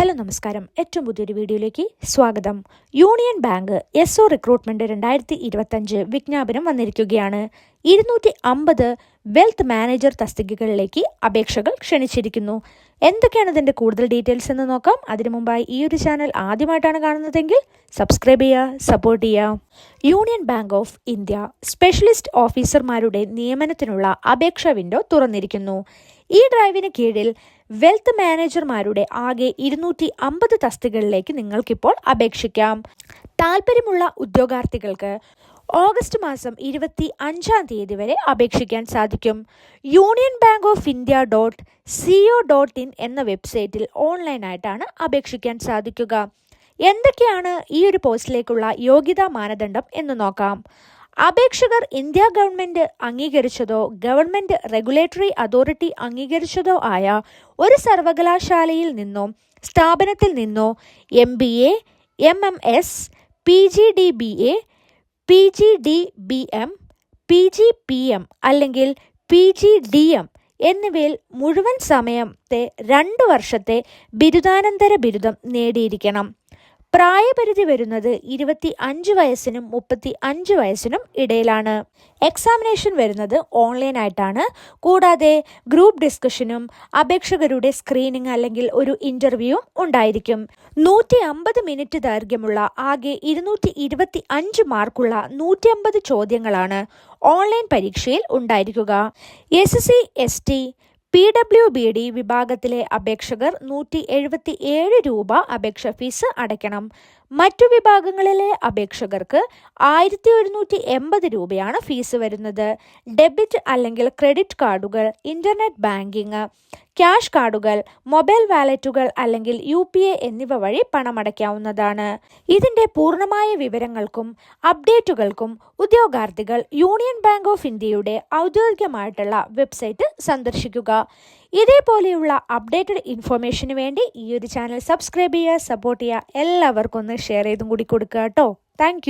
Hello നമസ്കാരം. ഏറ്റവും പുതിയൊരു വീഡിയോയിലേക്ക് സ്വാഗതം. Union bank S O recruitment രണ്ടായിരത്തി ഇരുപത്തഞ്ച് വിജ്ഞാപനം വന്നിരിക്കുകയാണ്. ഇരുന്നൂറ്റി അമ്പത് വെൽത്ത് മാനേജർ തസ്തികകളിലേക്ക് അപേക്ഷകൾ ക്ഷണിച്ചിരിക്കുന്നു. എന്തൊക്കെയാണ് ഇതിന്റെ കൂടുതൽ ഡീറ്റെയിൽസ് എന്ന് നോക്കാം. അതിനു മുമ്പായി ഈ ഒരു ചാനൽ ആദ്യമായിട്ടാണ് കാണുന്നതെങ്കിൽ സബ്സ്ക്രൈബ് ചെയ്യുക സപ്പോർട്ട് ചെയ്യുക. Union bank of India specialist ഓഫീസർമാരുടെ നിയമനത്തിനുള്ള അപേക്ഷാ വിൻഡോ തുറന്നിരിക്കുന്നു. ഈ ഡ്രൈവിന് കീഴിൽ വെൽത്ത് മാനേജർമാരുടെ ആകെ ഇരുന്നൂറ്റി അമ്പത് തസ്തികകളിലേക്ക് നിങ്ങൾക്കിപ്പോൾ അപേക്ഷിക്കാം. താല്പര്യമുള്ള ഉദ്യോഗാർത്ഥികൾക്ക് ഓഗസ്റ്റ് മാസം ഇരുപത്തി അഞ്ചാം തീയതി വരെ അപേക്ഷിക്കാൻ സാധിക്കും. Union bank of India dot CO dot in എന്ന വെബ്സൈറ്റിൽ ഓൺലൈനായിട്ടാണ് അപേക്ഷിക്കാൻ സാധിക്കുക. എന്തൊക്കെയാണ് ഈ ഒരു പോസ്റ്റിലേക്കുള്ള യോഗ്യതാ മാനദണ്ഡം എന്ന് നോക്കാം. അപേക്ഷകർ ഇന്ത്യ ഗവൺമെന്റ് അംഗീകരിച്ചതോ ഗവൺമെന്റ് റെഗുലേറ്ററി അതോറിറ്റി അംഗീകരിച്ചതോ ആയ ഒരു സർവകലാശാലയിൽ നിന്നോ സ്ഥാപനത്തിൽ നിന്നോ M B A M M S P G D B A P G D B M P G P M അല്ലെങ്കിൽ പി ജി ഡി എം എന്നിവയിൽ മുഴുവൻ സമയത്തെ രണ്ട് വർഷത്തെ ബിരുദാനന്തര ബിരുദം നേടിയിരിക്കണം. പ്രായപരിധി വരുന്നത് ഇരുപത്തി അഞ്ച് വയസ്സിനും മുപ്പത്തി അഞ്ച് വയസ്സിനും ഇടയിലാണ്. എക്സാമിനേഷൻ വരുന്നത് ഓൺലൈനായിട്ടാണ് കൂടാതെ ഗ്രൂപ്പ് ഡിസ്കഷനും അപേക്ഷകരുടെ സ്ക്രീനിങ് അല്ലെങ്കിൽ ഒരു ഇന്റർവ്യൂവും ഉണ്ടായിരിക്കും. നൂറ്റി അമ്പത് മിനിറ്റ് ദൈർഘ്യമുള്ള ആകെ ഇരുന്നൂറ്റി ഇരുപത്തി അഞ്ച് മാർക്കുള്ള നൂറ്റി അമ്പത് ചോദ്യങ്ങളാണ് ഓൺലൈൻ പരീക്ഷയിൽ ഉണ്ടായിരിക്കുക. S C S T P W B D വിഭാഗത്തിലെ അപേക്ഷകർ നൂറ്റി എഴുപത്തി ഏഴ് രൂപ അപേക്ഷ ഫീസ് അടയ്ക്കണം. മറ്റു വിഭാഗങ്ങളിലെ അപേക്ഷകർക്ക് ആയിരത്തി ഒരുന്നൂറ്റി എൺപത് രൂപയാണ് ഫീസ് വരുന്നത്. ഡെബിറ്റ് അല്ലെങ്കിൽ ക്രെഡിറ്റ് കാർഡുകൾ ഇന്റർനെറ്റ് ബാങ്കിങ് ക്യാഷ് കാർഡുകൾ മൊബൈൽ വാലറ്റുകൾ അല്ലെങ്കിൽ യു പി എ എന്നിവ വഴി പണമടയ്ക്കാവുന്നതാണ്. ഇതിന്റെ പൂർണമായ വിവരങ്ങൾക്കും അപ്ഡേറ്റുകൾക്കും ഉദ്യോഗാർത്ഥികൾ യൂണിയൻ ബാങ്ക് ഓഫ് ഇന്ത്യയുടെ ഔദ്യോഗികമായിട്ടുള്ള വെബ്സൈറ്റ് സന്ദർശിക്കുക. ഇതേപോലെയുള്ള അപ്ഡേറ്റഡ് ഇൻഫോർമേഷന് വേണ്ടി ഈ ഒരു ചാനൽ സബ്സ്ക്രൈബ് ചെയ്യുക സപ്പോർട്ട് ചെയ്യുക എല്ലാവർക്കും ഒന്ന് ഷെയർ ചെയ്തും കൂടി കൊടുക്കുക കേട്ടോ. താങ്ക്